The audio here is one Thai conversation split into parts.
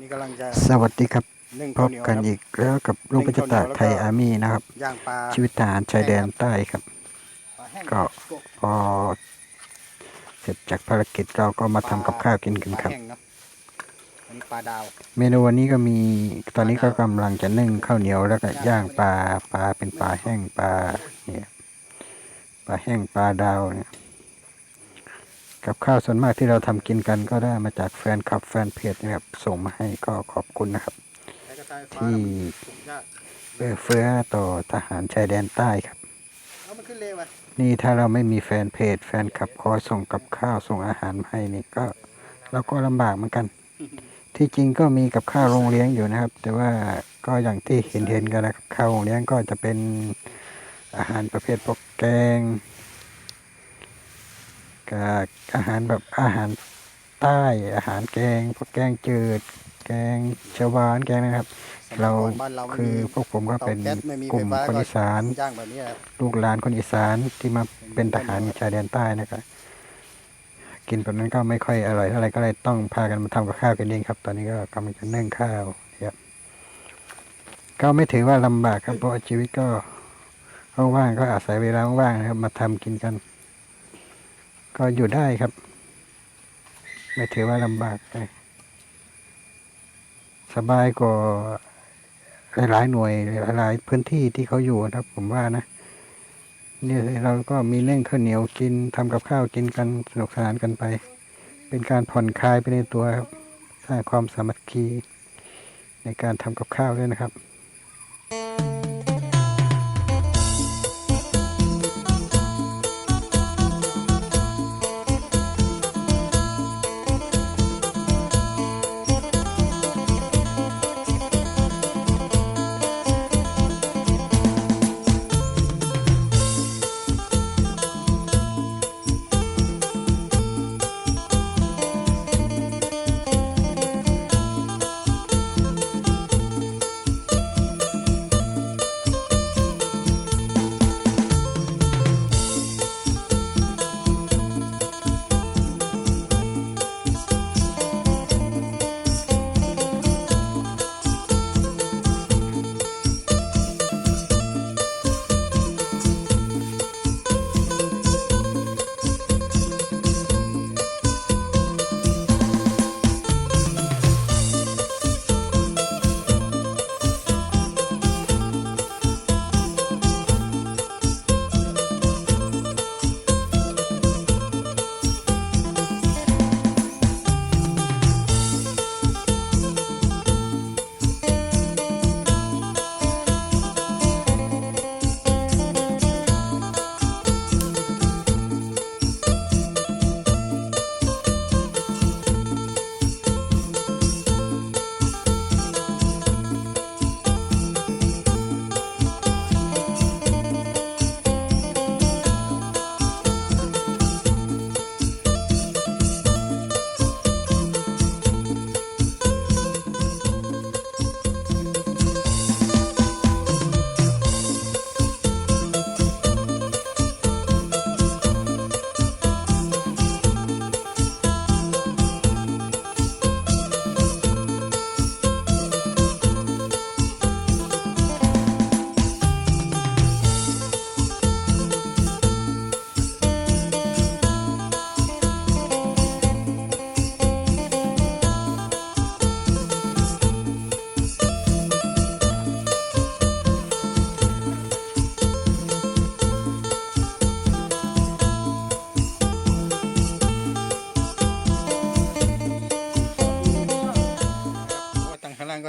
นี่กำลังจะสวัสดีครับ นึ่งพข้าวบเหนียวกันครับอีกแล้วกับลูกพิจตาไทยอาร์มี่นะครับ ย่างปลาชีวิตทหารชายแดนใต้ครับ ปลาแห้งก็พอเสร็จจากภารกิจเราก็มาทำกับข้าวกินกันปลาครับ แห้งเนอะอันนี้ปลาดาวเมนูวันนี้ก็มีตอนนี้ก็กำลังจะนึ่งข้าวเหนียวแล้วก็ย่างปลาปลาเป็นปลาแห้งปลาเนี่ยปลาแห้งปลาดาวเนี่ย กับข้าวส่วนมากที่เราทำกินกันก็ได้มาจากแฟนคลับแฟนเพจนะครับส่งมาให้ก็ขอบคุณนะครับ ที่เอื้อเฟื้อต่อทหารชายแดนใต้ครับ นี่ถ้าเราไม่มีแฟนเพจ แฟนคลับคอยส่งกับข้าวส่งอาหารมาให้นี่ก็เราก็ลำบากเหมือนกัน ที่จริงก็มีกับข้าวโรงเลี้ยงอยู่นะครับ แต่ว่าก็อย่างที่เห็นเห็นๆกันนะครับข้าวโรงเลี้ยงก็จะเป็นอาหารประเภทพวกแกง กับอาหารแบบอาหารใต้อาหารแกงพวกแกงจืด แกงเขียวหวานแกงนะครับ เราบ้านเราไม่คือมีพวกผมก็เป็นเตาแก๊สไม่มีกลุ่มไฟฟ้าคนอีสานย่างแบบนี้ครับลูกหลานคนอีสานที่มาเป็นทหารชายแดนใต้นะครับกินแบบนั้นก็ไม่ค่อยอร่อยเท่าไหร่ก็เลยต้องพากันมาทำกับข้าวกันเองครับ ตอนนี้ก็กำลังจะนึ่งข้าวครับก็ไม่ถือว่าลำบากครับเพราะว่าชีวิตก็ว่างๆก็อาศัยเวลาว่างๆนะครับ มาทำกินกัน ก็อยู่ได้ครับ ไม่ถือว่าลำบากเลยสบายกว่าหลายๆหน่วยหลายๆพื้นที่ที่เขาอยู่นะครับ ผมว่านะเนี่ยเราก็มีเล่งข้าวเหนียวกินทำกับข้าวกินกันสนุกสนานกันไป เป็นการผ่อนคลายไปในตัวครับสร้างความสามัคคีในการทำกับข้าวด้วยนะครับ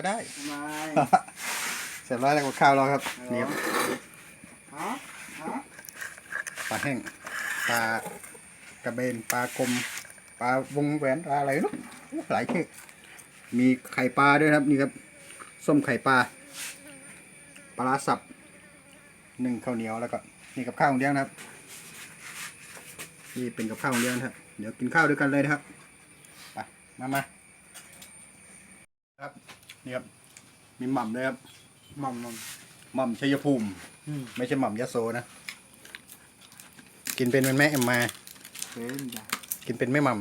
อ้ตั้งข้างล่างก็ได้เสร็จแล้วแล้วกับข้าวเราครับนี่ครับปลาแห้งปลากระเบนปลากลมปลาวงแหวนปลาอะไรลูกหลายชื่อมีไข่ปลาด้วยนะครับนี่ครับส้มไข่ปลาปลาร้าสับหนึ่งข้าวเหนียวแล้วก็นี่กับข้าวของเลี้ยงนะครับนี่เป็นกับข้าวของเลี้ยงนะครับ เดี๋ยวกินข้าวด้วยกันเลยนะครับไปมามาครับ นี่ครับ มีหม่ำด้วยครับหม่อมหม่อมหม่ำชัยภูมิอืมไม่ใช่หม่ำยะโสนะ กินเป็นมันแม่เอ็มมา เป็นจ้ะกินเป็นไม่หม่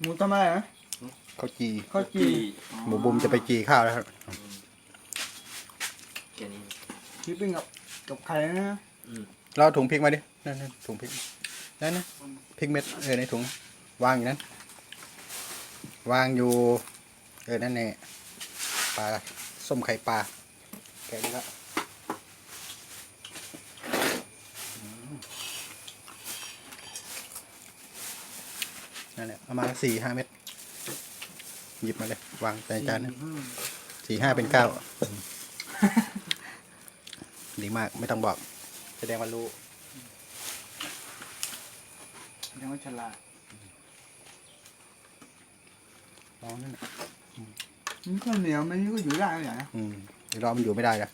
หมูทำอะไรนะข้าวจี ข้าวจีหมูบุมจะไปจีข้าวแล้วครับแค่นี้ที่ปิ้งกับกับไข่นะเราเอาถุงพริกมาดิ นั่นนั่นถุงพริก นั่นนะพริกเม็ด เออในถุง วางอยู่นั้น วางอยู่เออนั่นแน่ปลาส้มไข่ปลาแกะนี่ละนั่นแหละเอามาณสี่ห้าเม็ดหยิบมาเลย วางในจานนะสี่ห้าเป็นเก้าดีมากไม่ต้องบอก แสดงว่ารู้ยังไม่ฉลาด อ๋อนั่นน่ะมันข้าวเหนียวมันนี่ก็อยู่ได้ไม่ใช่นะอืมเดี๋ยวรอมันอยู่ไม่ได้ละ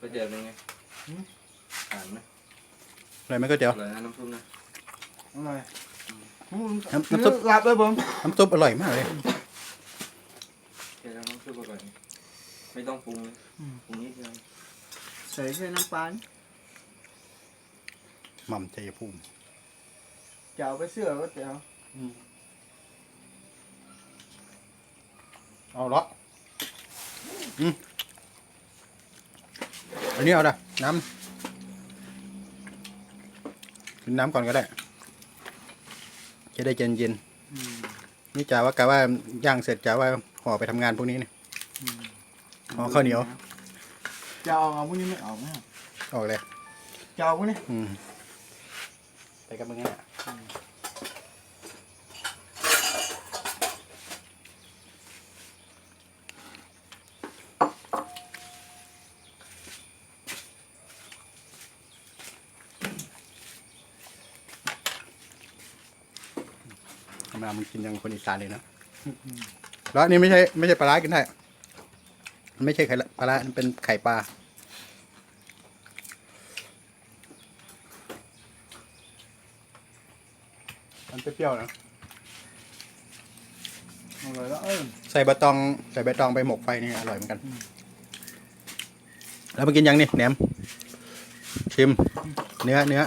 ก็เจอเป็นไงอ่านไหมอะไรไหมก็เดี๋ยวอร่อยนะน้ำซุปนะอร่อยน้ำน้ำซุป หลับเลยผมน้ำซุปอร่อยมากเลย แค่น้ำซุปอร่อยไม่ต้องปรุงเลยปรุงนิดเดียวใส่แค่น้ำปลาหม่ำชัยภูมิจะเอาไปเสื้อก็จะเอา เอาละอืมอันนี้เอาละน้ำกินน้ำก่อนก็ได้ จะได้เย็นเย็นๆนี่จ่าว่ากะว่าย่างเสร็จจ่าว่าห่อไปทำงานพวกนี้เนี่ยห่อข้าวเหนียวจะเอาเอาพวกนี้ไม่ออกนะออกเลยจะเอาพวกนี้อืมไปกับมึงอะธ มดามึงกินอยังคนอีสานเลยนะแล้วอันนี้ไม่ใช่ไม่ใช่ปลาร้ากินได้มันไม่ใช่ไข่ปลาร้ามันเป็นไข่ปลามันเปรี้ยวๆนะอร่อยแล้วเออใส่ใบตองใส่ใบตองไปหมกไฟนี่อร่อยเหมือนกัน แล้วมากินยังนี่แหนม ชิม เนื้อเนื้อ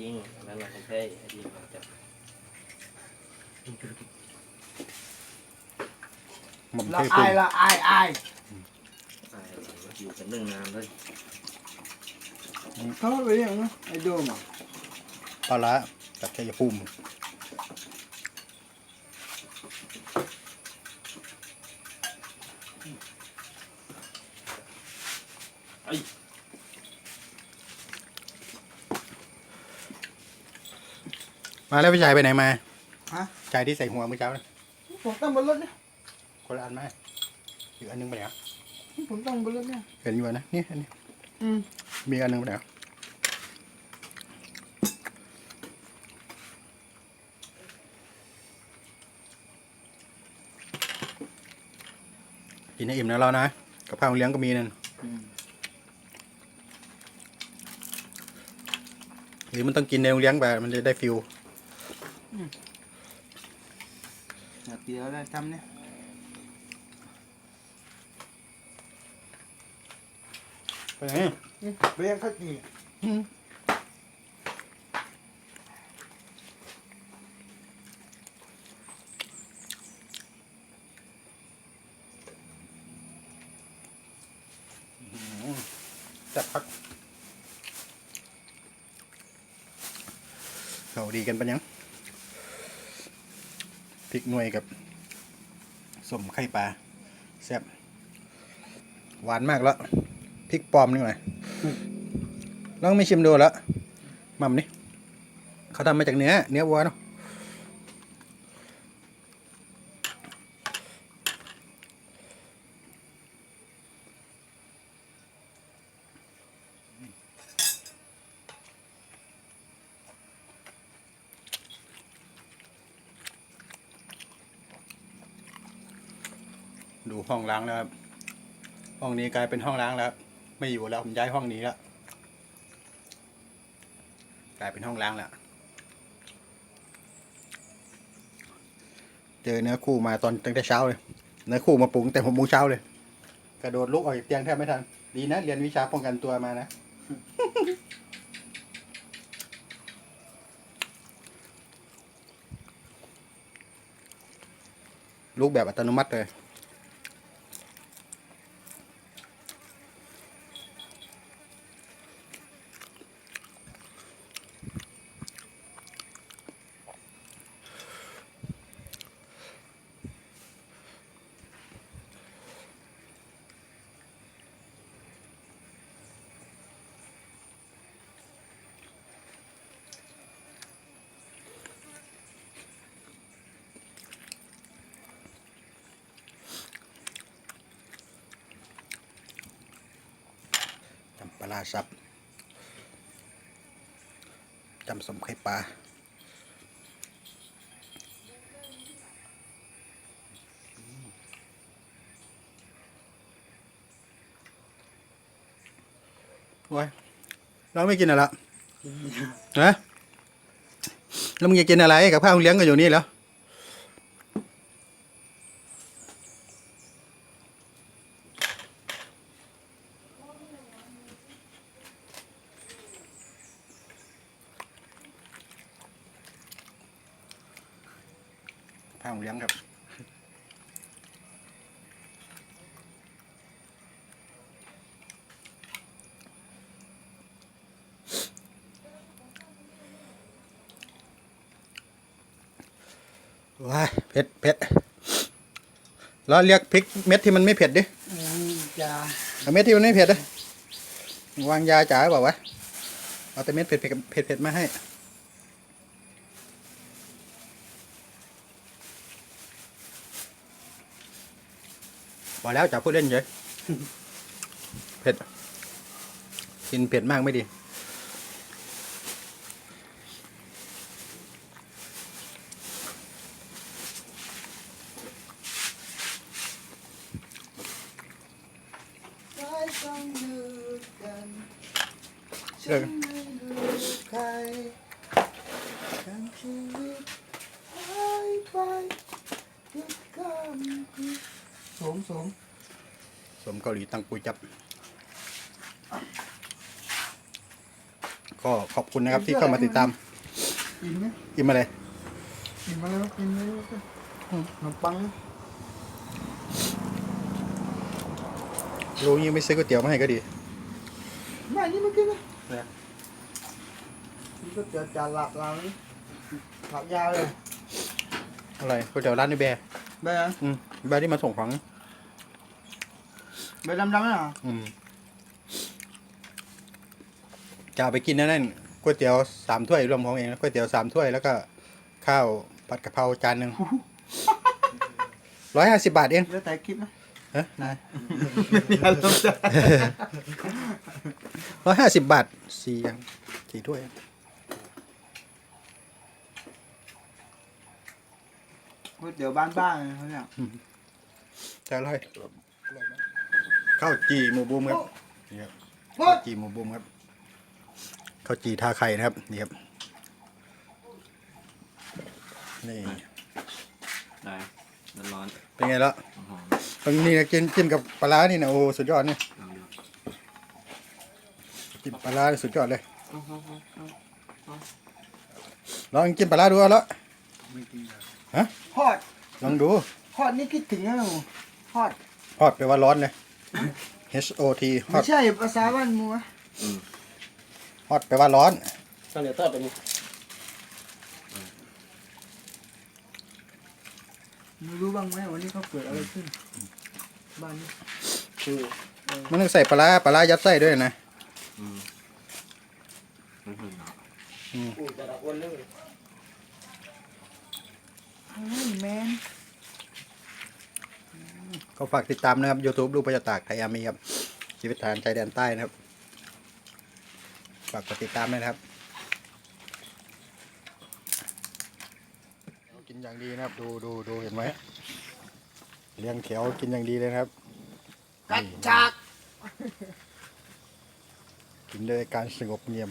ยิง นั่นแหละไม่ใช่ไอ้ที่มันจะหม่อมละเทอาพุ่ยละอายอายตายอยู่กันนึ่งนานเลยเขาไปเรียกนะไอ้โดมอะปลาร้าจากชัยภูมิ มาแล้วพี่ชายไปไหนมาฮะชายที่ใส่หัวเมื่อเช้านะผมตั้งบนรถเนี่ยคนละอันไหมาอีกอันหนึงไปไหนอะผมตั้งบนรถเนี่ยเห็นอยู่นะนี่อันนี้อืมมีอันหนึงไปไหนอะกินให้อิ่มนะเรานะกับข้าวเลี้ยงก็มีนั่นอืมหรือมันต้องกินในโรงเลี้ยงแบบมันจะได้ฟิล อยากเดียวได้ทำเนี่ยไปไหนไปเรียกข้าวจีอืมจับพักเขาดีกันปะยัง พริกหน่วยกับสมไข่ปลาแซ่บหวานมากแล้วพริกปลอมนี่หน่อยลองไม่ชิมดูแล้วมัมนี่เขาทำมาจากเนื้อ เนื้อวัวเนาะ ดูห้องล้างแล้วครับ ห้องนี้กลายเป็นห้องล้างแล้ว ไม่อยู่แล้วผมย้ายห้องนี้แล้วกลายเป็นห้องล้างแล้วเจอเนื้อคู่มาตอนตั้งแต่เช้าเลย เนื้อคู่มาปรุงแต่หมโมงเช้าเลย กระโดดลุกออกจากเตียงแทบไม่ทัน ดีนะ เรียนวิชาป้องกันตัวมานะ ลุกแบบอัตโนมัติเลย ลาร้าซับจำสมไข่ปลาโอ้ยเราไม่กินอะไรละฮะแล้วมึงจะกินอะไรกับข้าวเลี้ยงกันอยู่นี่แล้ว ข้าวมึงเลี้ยงครับว้ายเผ็ดเผ็ดแล้วเรียกพริกเม็ดที่มันไม่เผ็ดดิอืมจ้าเอาเม็ดที่มันไม่เผ็ดดิวางยาจ๋าเปล่าวะเอาแต่เม็ดเผ็ดเผ็ดเผ็ดเผ็ดมาให้ พอแล้วจ๋าพูดเล่นเฉยเผ็ด กินเผ็ดมากไม่ดีไม่ต้องลืมกันเออ ไม่ลืมใครทั้งชีวิตหายไปทุกคำที่สมสม ส มเกาหลีตังปุยจับ ก็ขอบคุณนะครับที่เข้ามาติดตาม กินไหมอิ่มมาเลยกินมาแล้วกินมาแล้วขนมปังรู้ยังไม่ซื้อก๋วยเตี๋ยวมาให้ก็ดีไม่นี่มันกินนะเนี่ยนี่ก็จะจานหลับเรานี่หลับยาวเลยอะไรก๋วยเตี๋ยวร้านในแบร์ไปอะอืมแบร์ที่มาส่งของ ไปดำๆน่ะอืมจะเอาไปกินนั่นนั่นก๋วยเตี๋ยวสามถ้วยรวมของเองนะก๋วยเตี๋ยวสามถ้วยแล้วก็ข้าวผัดกะเพราจานหนึ่งร้อยห้าสิบบาทเองแล้วแต่คลิปนะฮะนายไม่อารมณ์ใจร้อยห้าสิบบาทสี่อย่างสี่ถ้วย ก๋วยเตี๋ยวบ้านๆเลยเขาเนี่ยแต่อร่อย ข้าวจีหมูบุ้มครับนี่ครับโอ๊ข้าวยจีหมูบุ้มครับข้าวจีทาไข่นะครับนี่ครับนี่ได้มันร้อนเป็นไงแล้วหอมตรงนี้นะกินกินกับปลาร้านี่นะโอ้สุดยอดนี่ลองดูกินปลาร้านี่สุดยอดเลยลองกินปลาร้าดูเอาแล้วฮอดลองดูฮอดนี่คิดถึงนะหนูฮอดฮอตแปลว่าร้อนเลย H O T ฮอไม่ตใช่ภาษาบ้านมัวฮอตแปลว่าร้อน ข้าวเหนียวทอดเป็นไม่รู้บ้างไหมวันนี้เขาเกิดอะไรขึ้น บ้านนี้คือมันต้องใส่ปลาร้าปลาร้ายัดไส้ด้วยนะอืมมันหืนเนาะอูจะดับวันเลยเฮ้ยแมน ก็ฝากติดตามนะครับ YouTube ลูกประจตากไทยอามีครับชีวิตฐานชายแดนใต้นะครับ ฝากกดติดตามด้วยนะครับ กินอย่างดีนะครับ ดูดูดูเห็นไหมเลี้ยงแถวกินอย่างดีเลยนะครับกัดจากกินด้วยการสงบเงียบ